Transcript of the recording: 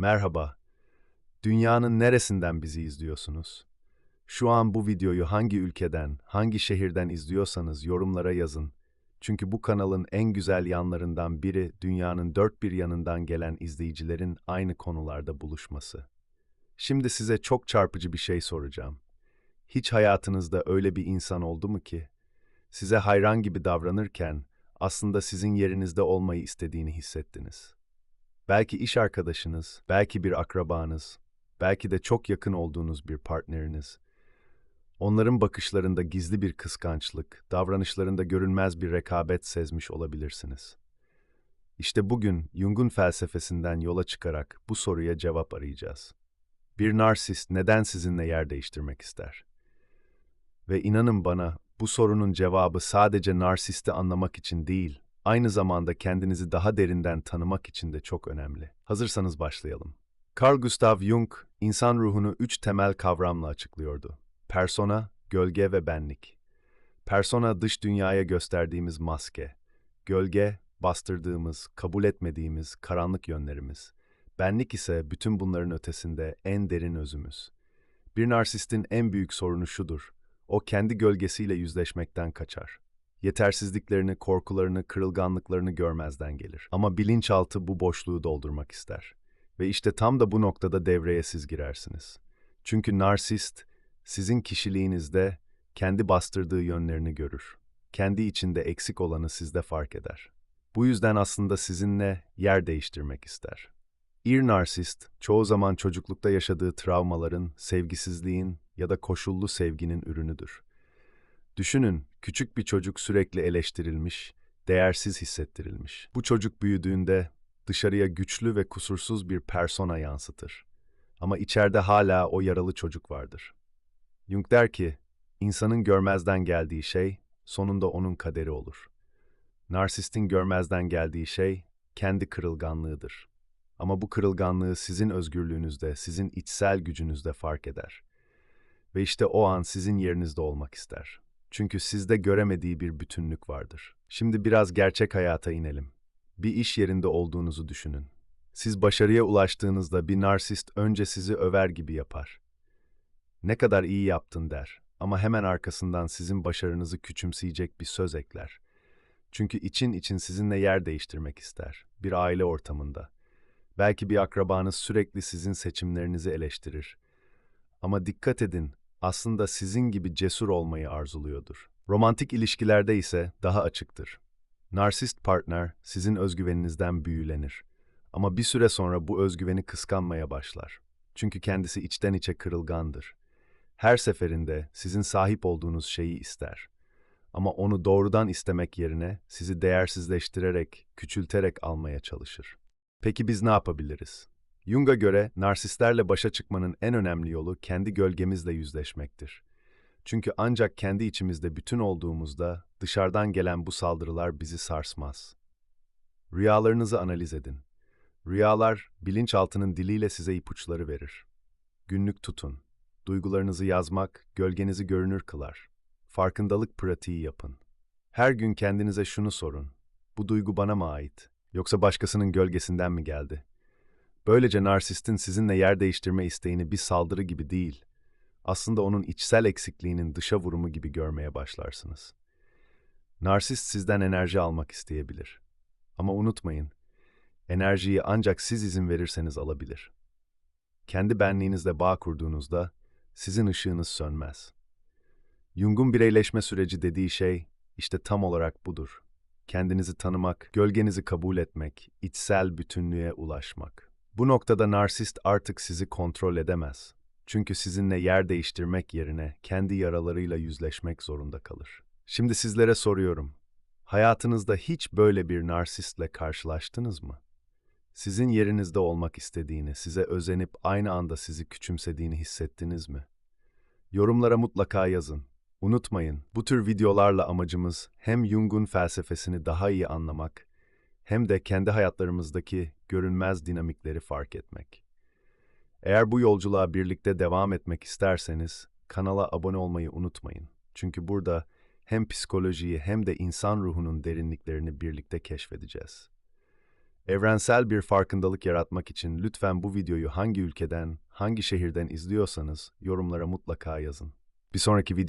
Merhaba. Dünyanın neresinden bizi izliyorsunuz? Şu an bu videoyu hangi ülkeden, hangi şehirden izliyorsanız yorumlara yazın. Çünkü bu kanalın en güzel yanlarından biri dünyanın dört bir yanından gelen izleyicilerin aynı konularda buluşması. Şimdi size çok çarpıcı bir şey soracağım. Hiç hayatınızda öyle bir insan oldu mu ki size hayran gibi davranırken aslında sizin yerinizde olmayı istediğini hissettiniz? Belki iş arkadaşınız, belki bir akrabanız, belki de çok yakın olduğunuz bir partneriniz. Onların bakışlarında gizli bir kıskançlık, davranışlarında görünmez bir rekabet sezmiş olabilirsiniz. İşte bugün Jung'un felsefesinden yola çıkarak bu soruya cevap arayacağız. Bir narsist neden sizinle yer değiştirmek ister? Ve inanın bana, bu sorunun cevabı sadece narsisti anlamak için değil, aynı zamanda kendinizi daha derinden tanımak için de çok önemli. Hazırsanız başlayalım. Carl Gustav Jung, insan ruhunu üç temel kavramla açıklıyordu. Persona, gölge ve benlik. Persona dış dünyaya gösterdiğimiz maske. Gölge, bastırdığımız, kabul etmediğimiz karanlık yönlerimiz. Benlik ise bütün bunların ötesinde en derin özümüz. Bir narsistin en büyük sorunu şudur. O kendi gölgesiyle yüzleşmekten kaçar. Yetersizliklerini, korkularını, kırılganlıklarını görmezden gelir. Ama bilinçaltı bu boşluğu doldurmak ister. Ve işte tam da bu noktada devreye siz girersiniz. Çünkü narsist, sizin kişiliğinizde kendi bastırdığı yönlerini görür. Kendi içinde eksik olanı sizde fark eder. Bu yüzden aslında sizinle yer değiştirmek ister. İr narsist, çoğu zaman çocuklukta yaşadığı travmaların, sevgisizliğin ya da koşullu sevginin ürünüdür. Düşünün, küçük bir çocuk sürekli eleştirilmiş, değersiz hissettirilmiş. Bu çocuk büyüdüğünde dışarıya güçlü ve kusursuz bir persona yansıtır. Ama içeride hala o yaralı çocuk vardır. Jung der ki, insanın görmezden geldiği şey sonunda onun kaderi olur. Narsistin görmezden geldiği şey kendi kırılganlığıdır. Ama bu kırılganlığı sizin özgürlüğünüzde, sizin içsel gücünüzde fark eder. Ve işte o an sizin yerinizde olmak ister. Çünkü sizde göremediği bir bütünlük vardır. Şimdi biraz gerçek hayata inelim. Bir iş yerinde olduğunuzu düşünün. Siz başarıya ulaştığınızda bir narsist önce sizi över gibi yapar. Ne kadar iyi yaptın der ama hemen arkasından sizin başarınızı küçümseyecek bir söz ekler. Çünkü için için sizinle yer değiştirmek ister, bir aile ortamında. Belki bir akrabanız sürekli sizin seçimlerinizi eleştirir. Ama dikkat edin, aslında sizin gibi cesur olmayı arzuluyordur. Romantik ilişkilerde ise daha açıktır. Narsist partner sizin özgüveninizden büyülenir. Ama bir süre sonra bu özgüveni kıskanmaya başlar. Çünkü kendisi içten içe kırılgandır. Her seferinde sizin sahip olduğunuz şeyi ister. Ama onu doğrudan istemek yerine sizi değersizleştirerek, küçülterek almaya çalışır. Peki biz ne yapabiliriz? Jung'a göre narsistlerle başa çıkmanın en önemli yolu kendi gölgemizle yüzleşmektir. Çünkü ancak kendi içimizde bütün olduğumuzda dışarıdan gelen bu saldırılar bizi sarsmaz. Rüyalarınızı analiz edin. Rüyalar bilinçaltının diliyle size ipuçları verir. Günlük tutun. Duygularınızı yazmak gölgenizi görünür kılar. Farkındalık pratiği yapın. Her gün kendinize şunu sorun. Bu duygu bana mı ait? Yoksa başkasının gölgesinden mi geldi? Böylece narsistin sizinle yer değiştirme isteğini bir saldırı gibi değil, aslında onun içsel eksikliğinin dışa vurumu gibi görmeye başlarsınız. Narsist sizden enerji almak isteyebilir. Ama unutmayın, enerjiyi ancak siz izin verirseniz alabilir. Kendi benliğinizle bağ kurduğunuzda sizin ışığınız sönmez. Jung'un bireyleşme süreci dediği şey işte tam olarak budur. Kendinizi tanımak, gölgenizi kabul etmek, içsel bütünlüğe ulaşmak. Bu noktada narsist artık sizi kontrol edemez. Çünkü sizinle yer değiştirmek yerine kendi yaralarıyla yüzleşmek zorunda kalır. Şimdi sizlere soruyorum. Hayatınızda hiç böyle bir narsistle karşılaştınız mı? Sizin yerinizde olmak istediğini, size özenip aynı anda sizi küçümsediğini hissettiniz mi? Yorumlara mutlaka yazın. Unutmayın, bu tür videolarla amacımız hem Jung'un felsefesini daha iyi anlamak, hem de kendi hayatlarımızdaki görünmez dinamikleri fark etmek. Eğer bu yolculuğa birlikte devam etmek isterseniz, kanala abone olmayı unutmayın. Çünkü burada hem psikolojiyi hem de insan ruhunun derinliklerini birlikte keşfedeceğiz. Evrensel bir farkındalık yaratmak için lütfen bu videoyu hangi ülkeden, hangi şehirden izliyorsanız yorumlara mutlaka yazın. Bir sonraki video